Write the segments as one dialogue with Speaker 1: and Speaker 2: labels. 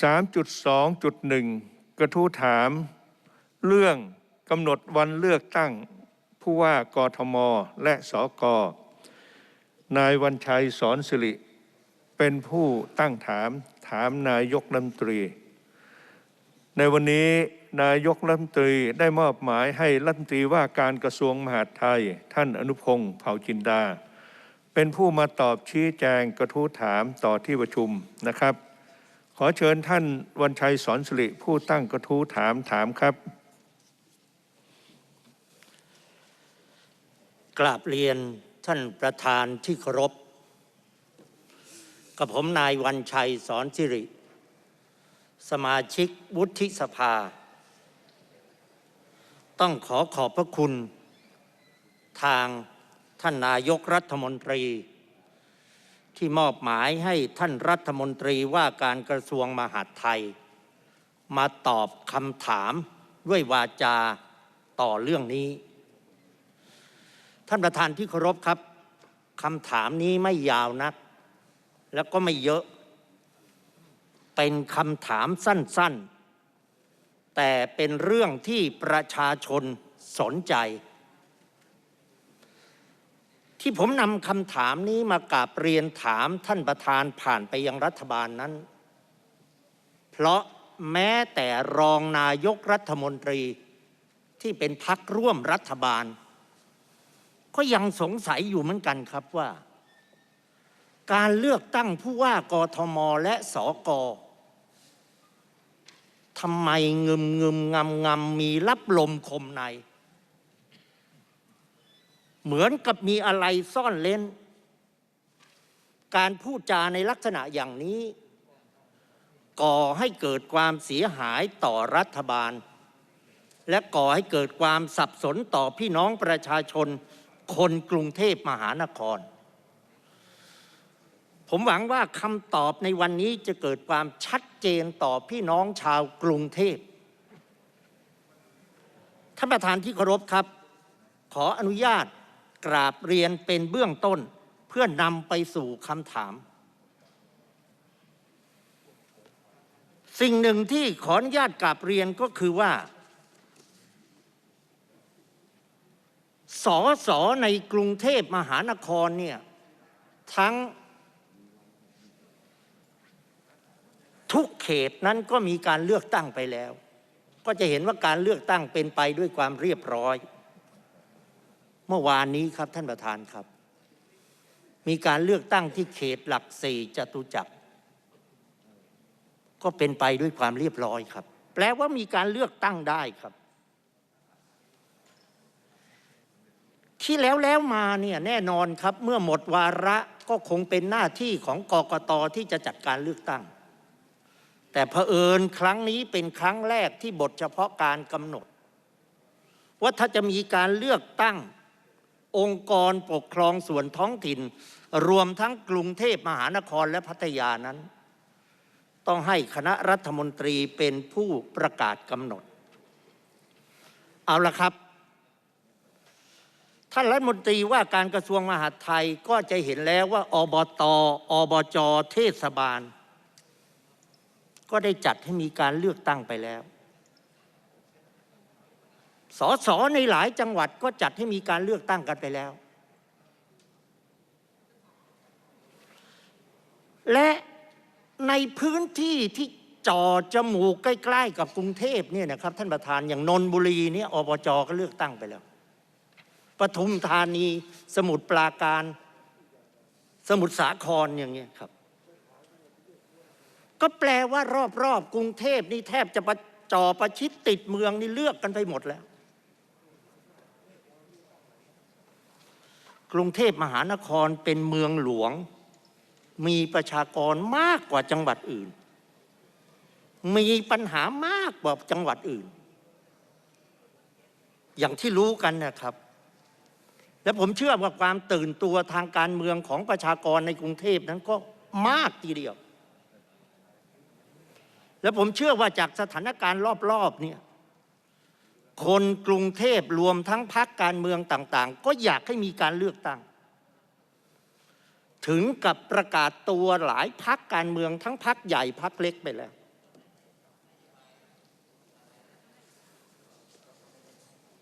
Speaker 1: 3.2.1 กระทู้ถาม เรื่องกำหนดวันเลือกตั้งผู้ว่ากทม และสก นายวันชัยสอนสิริ เป็นผู้ตั้งถามถามนายกรัฐมนตรี ในวันนี้นายกรัฐมนตรีได้มอบหมายให้รัฐมนตรีว่าการกระทรวงมหาดไทย ท่านอนุพงศ์เผ่าจินดา เป็นผู้มาตอบชี้แจงกระทู้ถามต่อที่ประชุมนะครับ ขอเชิญท่านวันชัยสอนสิริผู้ตั้งกระทู้ถามถามครับ
Speaker 2: กราบเรียนท่านประธานที่เคารพ กับผมนายวันชัยสอนสิริ สมาชิกวุฒิสภา ต้องขอขอบพระคุณ ทางท่านนายกรัฐมนตรี ที่มอบหมายให้ท่านรัฐมนตรีว่าการกระทรวงมหาดไทย มาตอบคำถามด้วยวาจาต่อเรื่องนี้ ท่านประธานที่เคารพครับคำถามนี้ไม่ยาวนัก แล้วก็ไม่เยอะ เป็นคำถามสั้น ๆ แต่เป็นเรื่องที่ประชาชนสนใจ ที่ผมนำคำถามนี้มากราบเรียนถามท่านประธานผ่านไปยังรัฐบาลนั้น เพราะแม้แต่รองนายกรัฐมนตรีที่เป็นพักร่วมรัฐบาล ก็ยังสงสัยอยู่เหมือนกันครับว่า การเลือกตั้งผู้ว่ากทมและสกทำไมเงึมเงึมงำงำมีรับลมคมใน เหมือนกับมีอะไรซ่อนเล้น การพูดจาในลักษณะอย่างนี้ ก่อให้เกิดความเสียหายต่อรัฐบาล และก่อให้เกิดความสับสนต่อพี่น้องประชาชน คนกรุงเทพมหานคร ผมหวังว่าคำตอบในวันนี้จะเกิดความชัดเจนต่อพี่น้องชาวกรุงเทพท่านประธานที่เคารพครับ ขออนุญาต กราบเรียนเป็นเบื้องต้นเพื่อนำไปสู่คำถาม สิ่งหนึ่งที่ขออนุญาตกราบเรียนก็คือว่าสอสอในกรุงเทพมหานครเนี่ยทั้งทุกเขตนั้นก็มีการเลือกตั้งไปแล้ว ก็จะเห็นว่าการเลือกตั้งเป็นไปด้วยความเรียบร้อย เมื่อวานนี้ครับท่านประธานครับ มีการเลือกตั้งที่เขตหลักสี่จตุจักร ก็เป็นไปด้วยความเรียบร้อยครับ แปลว่ามีการเลือกตั้งได้ครับ ที่แล้วแล้วมาเนี่ยแน่นอนครับ เมื่อหมดวาระก็คงเป็นหน้าที่ของกกตที่จะจัดการเลือกตั้ง แต่เผอิญครั้งนี้เป็นครั้งแรกที่บทเฉพาะการกำหนด ว่าถ้าจะมีการเลือกตั้ง องค์กรปกครองส่วนท้องถิ่น รวมทั้งกรุงเทพมหานครและพัทยานั้น ต้องให้คณะรัฐมนตรีเป็นผู้ประกาศกำหนด เอาละครับ ท่านรัฐมนตรีว่าการกระทรวงมหาดไทยก็จะเห็นแล้วว่าอบตอบจเทศบาล ก็ได้จัดให้มีการเลือกตั้งไปแล้ว สสในหลายจังหวัดก็จัดให้มีการเลือกตั้งกันไปแล้ว และในพื้นที่ที่จอจมูกใกล้ๆกับกรุงเทพเนี่ยนะครับ ท่านประธานอย่างนนทบุรีเนี่ยอบจก็เลือกตั้งไปแล้วปทุมธานีสมุทรปราการ สมุทรสาครอย่างเงี้ยครับ ก็แปลว่ารอบๆกรุงเทพนี่แทบจะประจอประชิดติดเมืองนี่เลือกกันไปหมดแล้ว กรุงเทพมหานครเป็นเมืองหลวง มีประชากรมากกว่าจังหวัดอื่น มีปัญหามากกว่าจังหวัดอื่น อย่างที่รู้กันนะครับ และผมเชื่อว่าความตื่นตัวทางการเมืองของประชากรในกรุงเทพนั้นก็มากทีเดียว และผมเชื่อว่าจากสถานการณ์รอบๆเนี่ย คนกรุงเทพรวมทั้งพักการเมืองต่างๆ ก็อยากให้มีการเลือกตั้ง ถึงกับประกาศตัวหลายพักการเมืองทั้งพักใหญ่พักเล็กไปแล้ว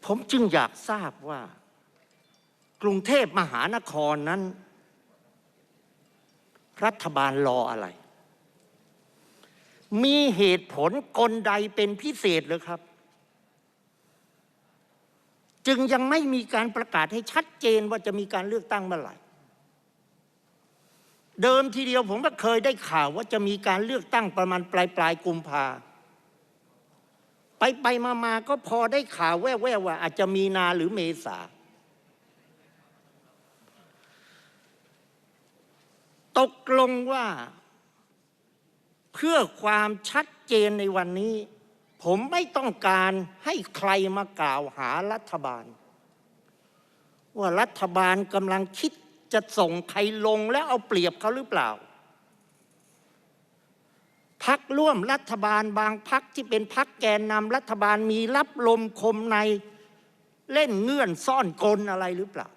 Speaker 2: ผมจึงอยากทราบว่า กรุงเทพมหานครนั้น รัฐบาลรออะไร มีเหตุผลกลใดเป็นพิเศษหรือครับ จึงยังไม่มีการประกาศให้ชัดเจนว่าจะมีการเลือกตั้งเมื่อไหร่ เดิมทีเดียวผมก็เคยได้ข่าวว่าจะมีการเลือกตั้งประมาณปลายปลายกุมภาไปไปมามาก็พอได้ข่าวแว่วๆว่า อาจจะมีนาหรือเมษา ตกลงว่า เพื่อความชัดเจนในวันนี้ ผมไม่ต้องการให้ใครมากล่าวหารัฐบาล ว่ารัฐบาลกำลังคิดจะส่งใครลงแล้วเอาเปรียบเขาหรือเปล่าพักร่วมรัฐบาลบางพักที่เป็นพักแกนนำรัฐบาลมีรับลมคมในเล่นเงื่อนซ่อนกลอะไรหรือเปล่า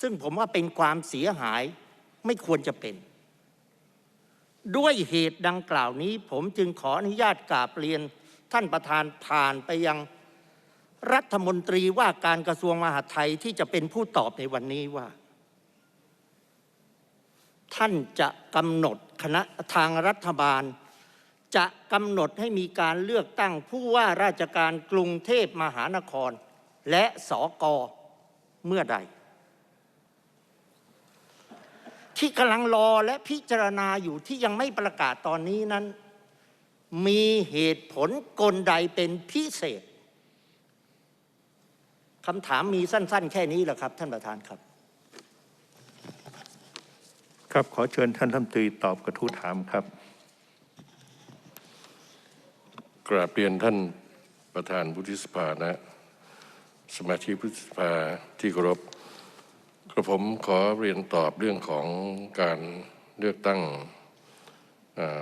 Speaker 2: ซึ่งผมว่าเป็นความเสียหายไม่ควรจะเป็น ด้วยเหตุดังกล่าวนี้ ผมจึงขออนุญาตกราบเรียน ท่านประธานผ่านไปยังรัฐมนตรีว่าการกระทรวงมหาดไทยที่จะเป็นผู้ตอบในวันนี้ว่า ท่านจะกำหนดคณะทางรัฐบาล จะกำหนดให้มีการเลือกตั้งผู้ว่าราชการกรุงเทพมหานคร และสอกอเมื่อใด ที่กำลังรอและพิจารณาอยู่ที่ยังไม่ประกาศตอนนี้นั้น มีเหตุผลกลใดเป็นพิเศษคำถามมีสั้น ๆ แค่นี้แหละครับ ท่านประธานครับ
Speaker 1: ครับขอเชิญท่านรัฐมนตรีตอบกระทู้ถามครับ
Speaker 3: กราบเรียนท่านประธานวุฒิสภานะ สมาชิกวุฒิสภาที่เคารพกระผมขอเรียนตอบเรื่องของการเลือกตั้งอ่า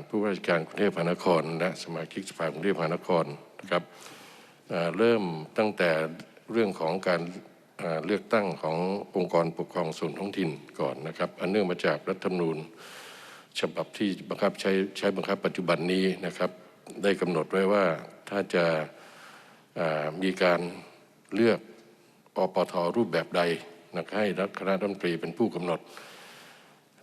Speaker 3: ผู้ว่าราชการกรุงเทพมหานคร และสมาชิกสภากรุงเทพมหานครนะครับเริ่มตั้งแต่เรื่องของการเลือกตั้งขององค์กรปกครองส่วนท้องถิ่นก่อนนะครับ อันเนื่องมาจากรัฐธรรมนูญ ฉบับที่บังคับใช้ใช้บังคับปัจจุบันนี้นะครับ ได้กำหนดไว้ว่าถ้าจะามีการเลือกอปทรูปแบบใดนะครับให้รัฐคณะรัฐมนตรีเป็นผู้กำหนด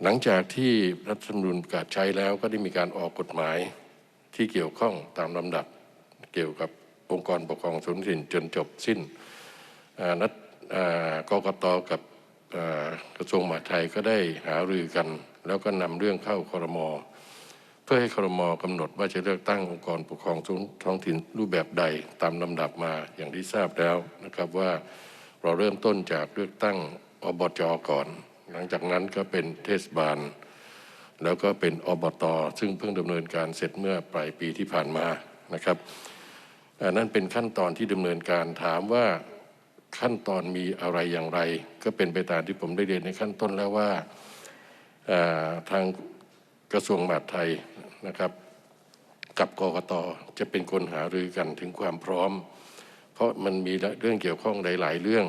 Speaker 3: หลังจากที่รัฐธรรมนูญประกาศใช้แล้วก็ได้มีการออกกฎหมายที่เกี่ยวข้องตามลำดับเกี่ยวกับองค์กรปกครองส่วนท้องถิ่นจนจบสิ้นนัดกกตกับกระทรวงมหาดไทยก็ได้หารือกัน แล้วก็นำเรื่องเข้าคอรมอเพื่อให้คอรมอกำหนดว่าจะเลือกตั้งองค์กรปกครองท้องถิ่นรูปแบบใดตามลำดับมาอย่างที่ทราบแล้วนะครับว่าเราเริ่มต้นจากเลือกตั้งอบจก่อน หลังจากนั้นก็เป็นเทศบาล แล้วก็เป็นอบตซึ่งเพิ่งดำเนินการเสร็จเมื่อปลายปีที่ผ่านมานะครับอันนั้นเป็นขั้นตอนที่ดำเนินการถามว่าขั้นตอนมีอะไรอย่างไร ก็เป็นไปตามที่ผมได้เรียนในขั้นต้นแล้วว่าอ่าทางกระทรวงมหาดไทยนะครับ กับกกตจะเป็นคนหารือกันถึงความพร้อม เพราะมันมีเรื่องเกี่ยวข้องหลาย ๆ เรื่อง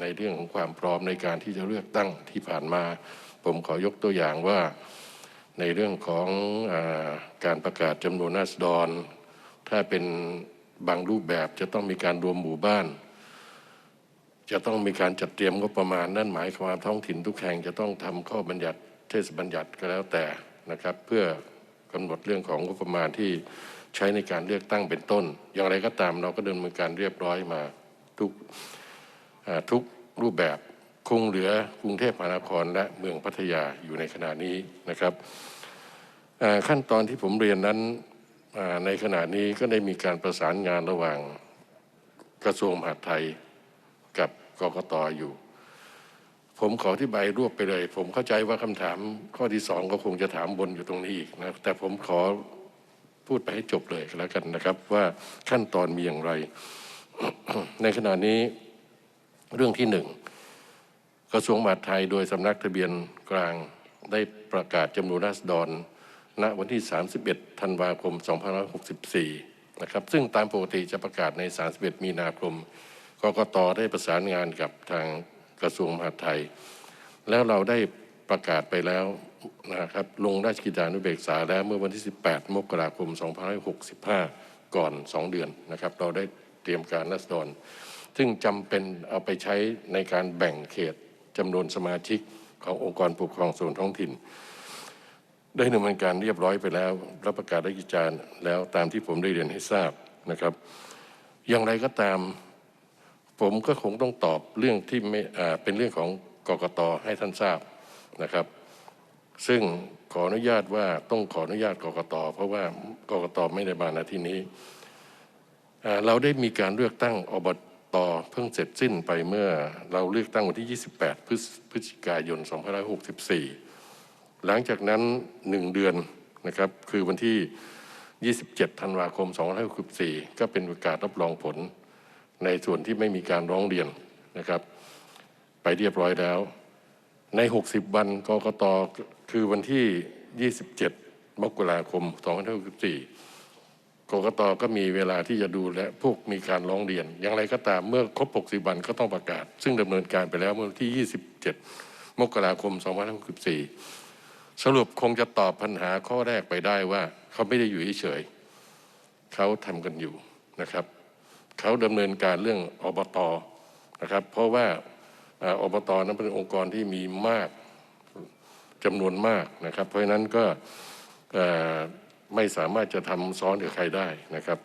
Speaker 3: ในเรื่องของความพร้อมในการที่จะเลือกตั้งที่ผ่านมา ผมขอยกตัวอย่างว่าในเรื่องของอาการประกาศจำนวนราษฎร ถ้าเป็นบางรูปแบบจะต้องมีการรวมหมู่บ้าน จะต้องมีการจัดเตรียมงบประมาณนั่นหมายความท้องถิ่นทุกแห่งจะต้องทำข้อบัญญัติเทศบัญญัติก็แล้วแต่นะครับ เพื่อกำหนดเรื่องของงบประมาณที่ใช้ในการเลือกตั้งเป็นต้น อย่างไรก็ตามเราก็ดำเนินการเรียบร้อยมาทุก ทุกรูปแบบคงเหลือกรุงเทพมหานครและเมืองพัทยาอยู่ในขณะนี้นะครับขั้นตอนที่ผมเรียนนั้นในขณะนี้ก็ได้มีการประสานงานระหว่างกระทรวงมหาดไทยกับกกตอยู่ ผมขอที่ใบรวบไปเลย ผมเข้าใจว่าคำถามข้อที่สองก็คงจะถามบนอยู่ตรงนี้อีกนะแต่ผมขอพูดไปให้จบเลยแล้วกันนะครับ ว่าขั้นตอนมีอย่างไร ในขณะนี้ เรื่องที่หนึ่งกระทรวงมหาดไทยโดยสำนักทะเบียนกลางได้ประกาศจำนวนราษฎร ณ วันที่ 31 ธันวาคม 2564 นะครับ ซึ่งตามปกติจะประกาศใน 31 มีนาคม กกต ได้ประสานงานกับทางกระทรวงมหาดไทย แล้วเราได้ประกาศไปแล้วนะครับ ลงราชกิจจานุเบกษาแล้วเมื่อวันที่ 18 มกราคม 2565 ก่อน 2 เดือนนะครับ เราได้เตรียมการรัษฎร ซึ่งจำเป็นเอาไปใช้ในการแบ่งเขตจำนวนสมาชิกขององค์กรปกครองส่วนท้องถิ่น ได้ดำเนินการเรียบร้อยไปแล้ว รับประกาศราชการแล้วตามที่ผมได้เรียนให้ทราบนะครับ อย่างไรก็ตามผมก็คงต้องตอบเรื่องที่ไม่เป็นเรื่องของกกตให้ท่านทราบนะครับ ซึ่งขออนุญาตว่าต้องขออนุญาตกกตเพราะว่ากกตไม่ได้มาณที่นี้ เราได้มีการเลือกตั้งอบ ตเพิ่งเสร็จสิ้นไปเมื่อเราเลือกตั้งวันที่ 28 พฤศจิกายน 2564 หลังจากนั้นหนึ่งเดือนนะครับคือวันที่ 27 ธันวาคม 2564 ก็เป็นประกาศรับรองผลในส่วนที่ไม่มีการร้องเรียนนะครับ ไปเรียบร้อยแล้ว ใน 60 วันกกตคือวันที่ 27 มกราคม 2564 กกตก็มีเวลาที่จะดูและพวกมีการร้องเรียน อย่างไรก็ตามเมื่อครบ 60 วันก็ต้องประกาศ ซึ่งดำเนินการไปแล้วเมื่อวันที่ 27 มกราคม 2564 สรุปคงจะตอบปัญหาข้อแรกไปได้ว่า เขาไม่ได้อยู่เฉยเขาทำกันอยู่นะครับ เขาดำเนินการเรื่องอบตนะครับ เพราะว่าอ่าอบตนั้นเป็นองค์กรที่มีมากจำนวนมากนะครับ เพราะฉะนั้นก็ ไม่สามารถจะทำซ้อนกับใครได้นะครับ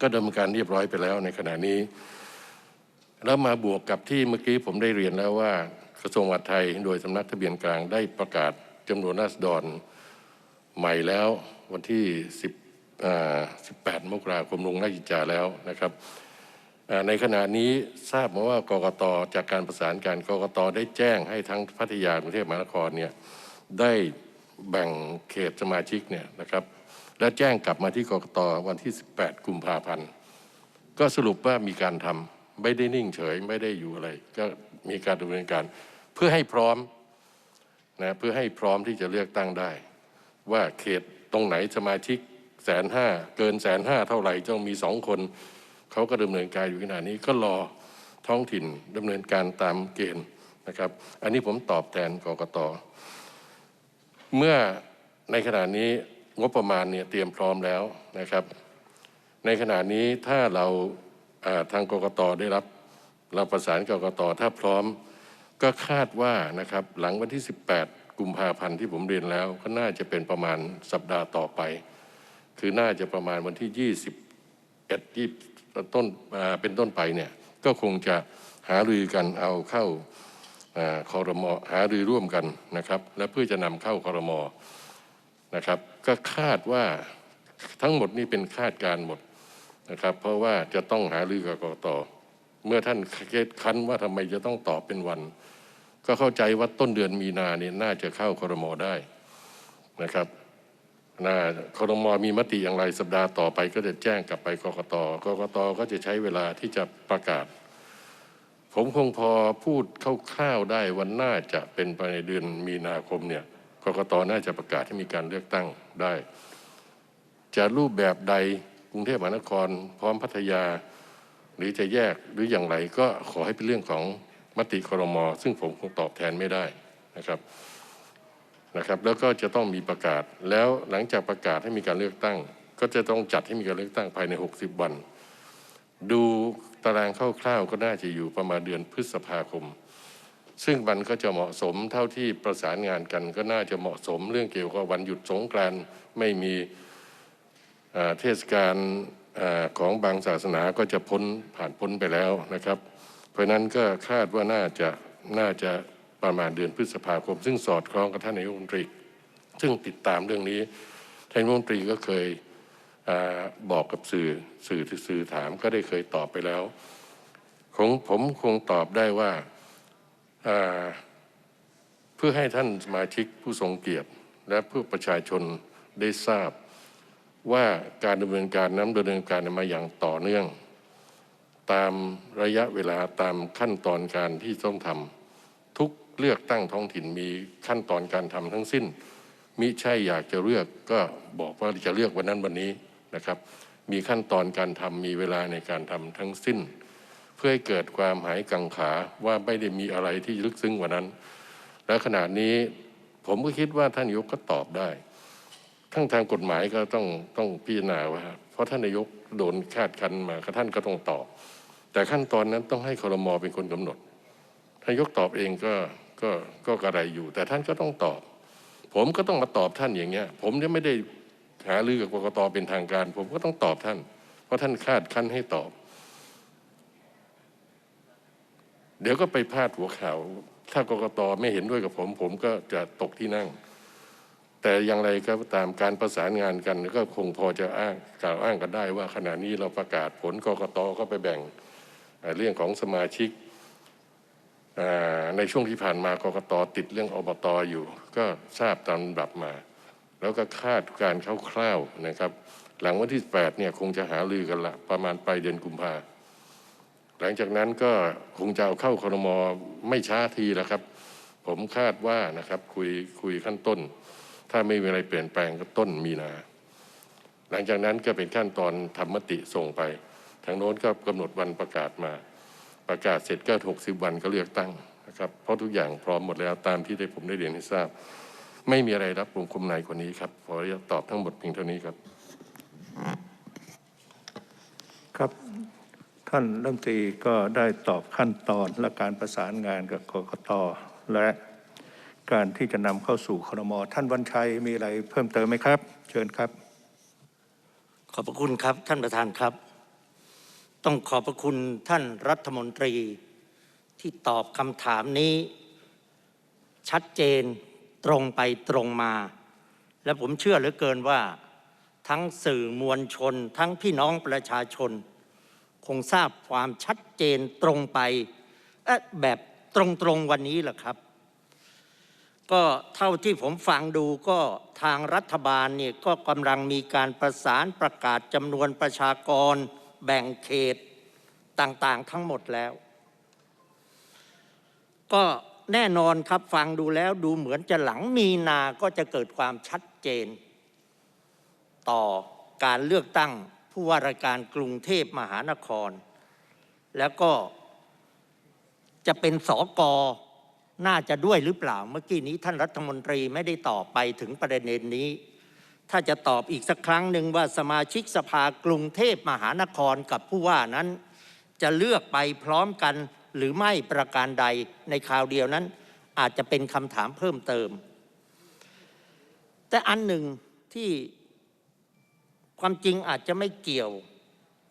Speaker 3: ก็ดำเนินการเรียบร้อยไปแล้วในขณะนี้ แล้วมาบวกกับที่เมื่อกี้ผมได้เรียนแล้วว่ากระทรวงมหาดไทยโดยสำนักทะเบียนกลางได้ประกาศจำนวนราษฎรใหม่แล้ววันที่10 18 มกราคมลงราชกิจาแล้วนะครับในขณะนี้ทราบมาว่ากกตจากการประสานการกกตได้แจ้งให้ทั้งพัทยากรุงเทพมหานครเนี่ยได้ แบ่งเขตสมาชิกเนี่ยนะครับ และแจ้งกลับมาที่กรกตวันที่ 18 กุมภาพันธ์ ก็สรุปว่ามีการทำไม่ได้นิ่งเฉยไม่ได้อยู่อะไร ก็มีการดำเนินการเพื่อให้พร้อมนะเพื่อให้พร้อมที่จะเลือกตั้งได้ ว่าเขตตรงไหนสมาชิกแสนห้าเกินแสนห้าเท่าไหร่ต้องมีสองคน เขาก็ดำเนินการอยู่ขณะนี้ก็รอท้องถิ่นดำเนินการตามเกณฑ์นะครับ อันนี้ผมตอบแทนกรกต เมื่อในขณะนี้งบประมาณเนี่ยเตรียมพร้อมแล้วนะครับ ในขณะนี้ถ้าเราทางกรกตได้รับ เราประสานกรกตถ้าพร้อมก็คาดว่านะครับหลังวันที่ 18 กุมภาพันธ์ที่ผมเรียนแล้ว ก็น่าจะเป็นประมาณสัปดาห์ต่อไป คือน่าจะประมาณวันที่ 21 20ต้นอ่เป็นต้นไปเนี่ยก็คงจะหารือกันเอาเข้า คอรมอหารือร่วมกันนะครับ และเพื่อจะนำเข้าคอรมอนะครับ ก็คาดว่าทั้งหมดนี่เป็นคาดการณ์หมดนะครับ เพราะว่าจะต้องหารือกับกกตเมื่อท่านเคสคันว่าทำไมจะต้องตอบเป็นวัน ก็เข้าใจว่าต้นเดือนมีนาเนี่ยน่าจะเข้าคอรมอได้นะครับน่าคอรมอมีมติอย่างไรสัปดาห์ต่อไปก็จะแจ้งกลับไปกกตกกตก็จะใช้เวลาที่จะประกาศ ผมคงพอพูดคร่าวๆได้วันน่าจะเป็นภายในเดือนมีนาคมเนี่ยกกตน่าจะประกาศให้มีการเลือกตั้งได้ จะรูปแบบใดกรุงเทพมหานคร พร้อมพัทยา หรือจะแยกหรืออย่างไรก็ขอให้เป็นเรื่องของมติครมซึ่งผมคงตอบแทนไม่ได้นะครับนะครับ แล้วก็จะต้องมีประกาศแล้วหลังจากประกาศให้มีการเลือกตั้ง ก็จะต้องจัดให้มีการเลือกตั้งภายใน 60 วัน ดู ตารางคร่าวๆก็น่าจะอยู่ประมาณเดือนพฤษภาคม ซึ่งมันก็จะเหมาะสมเท่าที่ประสานงานกันก็น่าจะเหมาะสมเรื่องเกี่ยวกับวันหยุดสงกรานต์ไม่มีเทศกาลของบางศาสนาก็จะพ้นผ่านพ้นไปแล้วนะครับ เพราะนั้นก็คาดว่าน่าจะน่าจะประมาณเดือนพฤษภาคม ซึ่งสอดคล้องกับท่านนายกรัฐมนตรี ซึ่งติดตามเรื่องนี้ท่านนายกรัฐมนตรีก็เคย บอกกับสื่อสื่อที่สื่อถามก็ได้เคยตอบไปแล้วของผมคงตอบได้ว่าาเพื่อให้ท่านสมาชิกผู้ทรงเกียรติ และเพื่อประชาชนได้ทราบว่าการดำเนินการนั้นดำเนินการมาอย่างต่อเนื่อง ตามระยะเวลาตามขั้นตอนการที่ต้องทำทุกเลือกตั้งท้องถิ่นมีขั้นตอนการทำทั้งสิ้นมิใช่อยากจะเลือกก็บอกว่าจะเลือกวันนั้นวันนี้ นะครับ มีขั้นตอนการทำมีเวลาในการทำทั้งสิ้น เพื่อให้เกิดความหายกังขาว่าไม่ได้มีอะไรที่ลึกซึ้งกว่านั้น และขณะนี้ผมก็คิดว่าท่านนายกก็ตอบได้ ทั้งทางกฎหมายก็ต้องต้องพิจารณาว่าเพราะท่านนายกโดนคาดคันมาท่านก็ต้องตอบ แต่ขั้นตอนนั้นต้องให้คอรมอเป็นคนกำหนดท่านยกตอบเองก็ก็ก็กระไรอยู่ แต่ท่านก็ต้องตอบ ผมก็ต้องมาตอบท่านอย่างเงี้ย ผมจะไม่ได้ หารือกับกรกตเป็นทางการ ผมก็ต้องตอบท่าน เพราะท่านคาดคั้นให้ตอบ เดี๋ยวก็ไปพาดหัวข่าว ถ้ากรกตไม่เห็นด้วยกับผม ผมก็จะตกที่นั่ง แต่อย่างไรก็ตามการประสานงานกัน ก็คงพอจะอ้างกล่าวอ้างกันได้ว่าขณะนี้เราประกาศผลกรกตก็ไปแบ่งเรื่องของสมาชิกในช่วงที่ผ่านมากรกตติดเรื่องอบตอยู่ ก็ทราบตามลำดับมา แล้วก็คาดการคร่าวๆนะครับ หลังวันที่ 8 เนี่ยคงจะหาลือกันละประมาณปลายเดือนกุมภาหลังจากนั้นก็คงจะเอาเข้าครมไม่ช้าทีแล้วครับ ผมคาดว่านะครับคุยคุยขั้นต้น ถ้าไม่มีอะไรเปลี่ยนแปลงก็ต้นมีนา หลังจากนั้นก็เป็นขั้นตอนทำมติส่งไป ทางโน้นก็กำหนดวันประกาศมา ประกาศเสร็จก็ 60 วันก็เลือกตั้งนะครับ เพราะทุกอย่างพร้อมหมดแล้วตามที่ได้ผมได้เรียนให้ทราบ ไม่มีอะไรรับวงคุมในกว่านี้ครับขออนุญาตตอบทั้งหมดเพียงเท่านี้ครับ
Speaker 1: ครับท่านรัฐมนตรีก็ได้ตอบขั้นตอนและการประสานงานกับกกตและการที่จะนำเข้าสู่ครมท่านวันชัยมีอะไรเพิ่มเติมไหมครับ เชิญครับ
Speaker 2: ขอบพระคุณครับท่านประธานครับ ต้องขอบพระคุณท่านรัฐมนตรีที่ตอบคำถามนี้ ชัดเจน ตรงไปตรงมา และผมเชื่อเหลือเกินว่า ทั้งสื่อมวลชน ทั้งพี่น้องประชาชน คงทราบความชัดเจนตรงไปแบบตรงๆวันนี้แหละครับ ก็เท่าที่ผมฟังดูก็ทางรัฐบาลเนี่ยก็กำลังมีการประสานประกาศจำนวนประชากร แบ่งเขตต่างๆทั้งหมดแล้ว ก็ แน่นอนครับฟังดูแล้วดูเหมือนจะหลังมีนาก็จะเกิดความชัดเจน ต่อการเลือกตั้งผู้ว่าราชการกรุงเทพมหานคร แล้วก็จะเป็นสอกอน่าจะด้วยหรือเปล่า เมื่อกี้นี้ท่านรัฐมนตรีไม่ได้ตอบไปถึงประเด็นนี้ ถ้าจะตอบอีกสักครั้งหนึ่งว่าสมาชิกสภากรุงเทพมหานครกับผู้ว่านั้น จะเลือกไปพร้อมกัน หรือไม่ประการใดในคราวเดียวนั้น อาจจะเป็นคำถามเพิ่มเติม แต่อันหนึ่งที่ความจริงอาจจะไม่เกี่ยว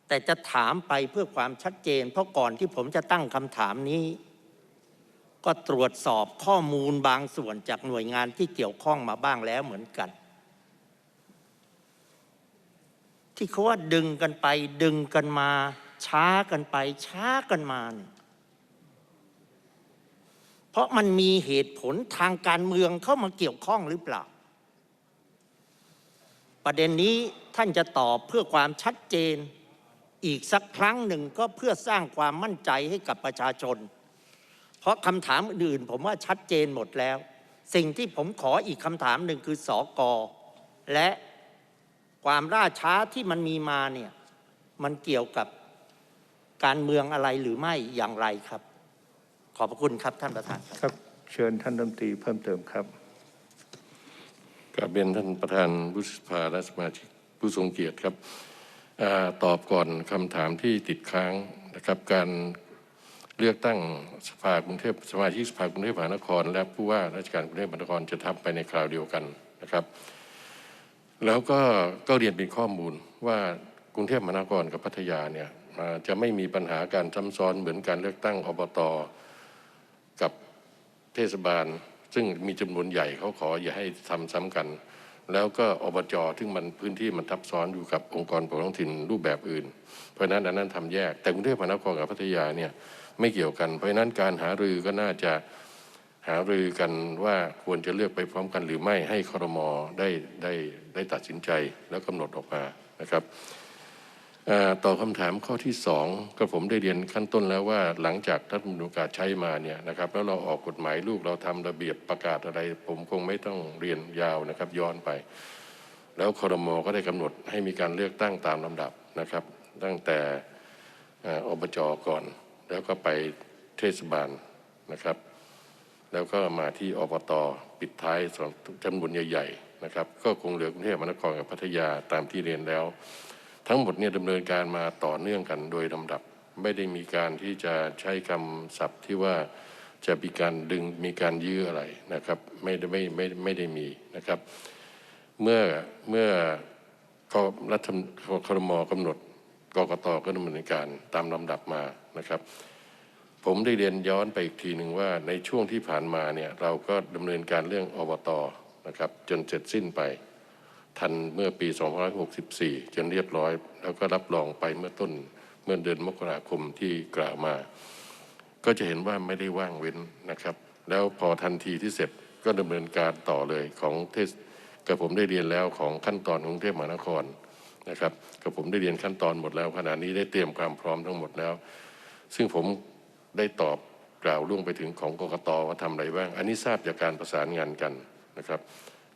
Speaker 2: แต่จะถามไปเพื่อความชัดเจน เพราะก่อนที่ผมจะตั้งคำถามนี้ ก็ตรวจสอบข้อมูลบางส่วนจากหน่วยงานที่เกี่ยวข้องมาบ้างแล้วเหมือนกัน ที่เขาว่าดึงกันไป ดึงกันมา ช้ากันไป ช้ากันมาเนี่ย เพราะมันมีเหตุผลทางการเมืองเข้ามาเกี่ยวข้องหรือเปล่า ประเด็นนี้ท่านจะตอบเพื่อความชัดเจนอีกสักครั้งหนึ่งก็เพื่อสร้างความมั่นใจให้กับประชาชน เพราะคำถามอื่นผมว่าชัดเจนหมดแล้ว สิ่งที่ผมขออีกคำถามหนึ่งคือสอกอและความล่าช้าที่มันมีมาเนี่ยมันเกี่ยวกับการเมืองอะไรหรือไม่อย่างไรครับ ขอบพระคุณครับท่านประธานครับ
Speaker 1: ครับ เชิญท่านรัฐมนตรีเพิ่มเติมครับ
Speaker 3: กราบเรียนท่านประธานวุฒิสภาและสมาชิกผู้ทรงเกียรติครับอาตอบก่อนคำถามที่ติดค้างนะครับ การเลือกตั้งสภากรุงเทพสมาชิกสภากรุงเทพมหานคร และผู้ว่าราชการกรุงเทพมหานครจะทำไปในคราวเดียวกันนะครับ แล้วก็ก็เรียนเป็นข้อมูลว่ากรุงเทพมหานครกับพัทยาเนี่ยอ่าจะไม่มีปัญหาการซ้ำซ้อนเหมือนการเลือกตั้งอบตกับ เทศบาล ซึ่งมีจำนวนใหญ่เขาขออย่าให้ทำซ้ำกัน แล้วก็อบจซึ่งมันพื้นที่มันทับซ้อนอยู่กับองค์กรปกครองท้องถิ่นรูปแบบอื่น เพราะฉะนั้นอันนั้นทำแยก แต่กรุงเทพมหานครกับพัทยาเนี่ยไม่เกี่ยวกัน เพราะฉะนั้นการหารือก็น่าจะหารือกันว่าควรจะเลือกไปพร้อมกันหรือไม่ให้ครมได้ได้ได้ตัดสินใจแล้วกำหนดออกมานะครับ ต่อคำถามข้อที่สองก็ผมได้เรียนขั้นต้นแล้วว่าหลังจากรัฐมนูญกาศใช้มาเนี่ยนะครับแล้วเราออกกฎหมายลูกเราทำระเบียบประกาศอะไร ผมคงไม่ต้องเรียนยาวนะครับย้อนไป แล้วคอรมอก็ได้กำหนดให้มีการเลือกตั้งตามลำดับนะครับ ตั้งแต่อ่าอบจก่อน แล้วก็ไปเทศบาลนะครับ แล้วก็มาที่อบตปิดท้ายสองจำนวนใหญ่ๆนะครับก็คงเหลือกรุงเทพมหานครกับพัทยาตามที่เรียนแล้ว ทั้งหมดเนี่ยดำเนินการมาต่อเนื่องกันโดยลำดับ ไม่ได้มีการที่จะใช้คำศัพท์ที่ว่าจะมีการดึงมีการยื้ออะไรนะครับไม่ได้ไม่ไม่ไม่ได้มีนะครับ เมื่อเมื่อคอรัฐครมกำหนดกกตก็ดำเนินการตามลำดับมานะครับ ผมได้เรียนย้อนไปอีกทีหนึ่งว่าในช่วงที่ผ่านมาเนี่ยเราก็ดำเนินการเรื่องอบตนะครับ จนเสร็จสิ้นไป ทันเมื่อปี 2564 จนเรียบร้อย แล้วก็รับรองไปเมื่อต้นเมื่อเดือนมกราคมที่กล่าวมา ก็จะเห็นว่าไม่ได้ว่างเว้นนะครับ แล้วพอทันทีที่เสร็จก็ดำเนินการต่อเลยของเทศกับผมได้เรียนแล้วของขั้นตอนของกรุงเทพมหานครนะครับกับผมได้เรียนขั้นตอนหมดแล้วขณะนี้ได้เตรียมความพร้อมทั้งหมดแล้ว ซึ่งผมได้ตอบกล่าวล่วงไปถึงของกกตว่าทำอะไรบ้าง อันนี้ทราบจากการประสานงานกันนะครับ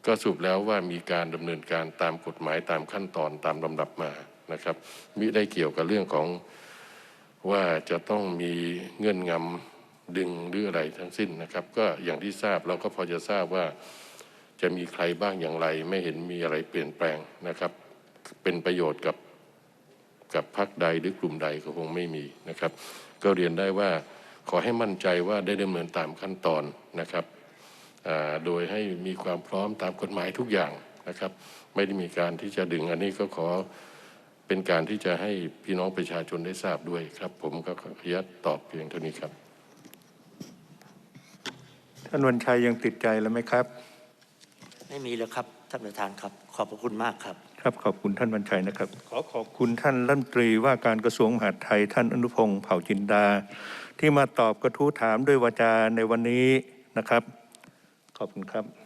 Speaker 3: ก็สรุปแล้วว่ามีการดำเนินการตามกฎหมายตามขั้นตอนตามลำดับมานะครับมิได้เกี่ยวกับเรื่องของว่าจะต้องมีเงื่อนงำดึงหรืออะไรทั้งสิ้นนะครับ ก็อย่างที่ทราบเราก็พอจะทราบว่าจะมีใครบ้างอย่างไร ไม่เห็นมีอะไรเปลี่ยนแปลงนะครับ เป็นประโยชน์กับกับพรรคใดหรือกลุ่มใดก็คงไม่มีนะครับ ก็เรียนได้ว่าขอให้มั่นใจว่าได้ดำเนินตามขั้นตอนนะครับ โดยให้มีความพร้อมตามกฎหมายทุกอย่างนะครับ ไม่ได้มีการที่จะดึงอันนี้ก็ขอเป็นการที่จะให้พี่น้องประชาชนได้ทราบด้วยครับ ผมก็ขออนุญาตตอบเพียงเท่านี้ครับ
Speaker 1: ท่านวันชัยยังติดใจแล้วไหมครับ
Speaker 2: ไม่มีแล้วครับท่านประธานครับ ขอบพระคุณมากครับ
Speaker 1: ครับขอบคุณท่านวันชัยนะครับ ขอขอบคุณท่านรัฐมนตรีว่าการกระทรวงมหาดไทยท่านอนุพงศ์เผ่าจินดา ที่มาตอบกระทู้ถามด้วยวาจาในวันนี้นะครับ ขอบคุณครับ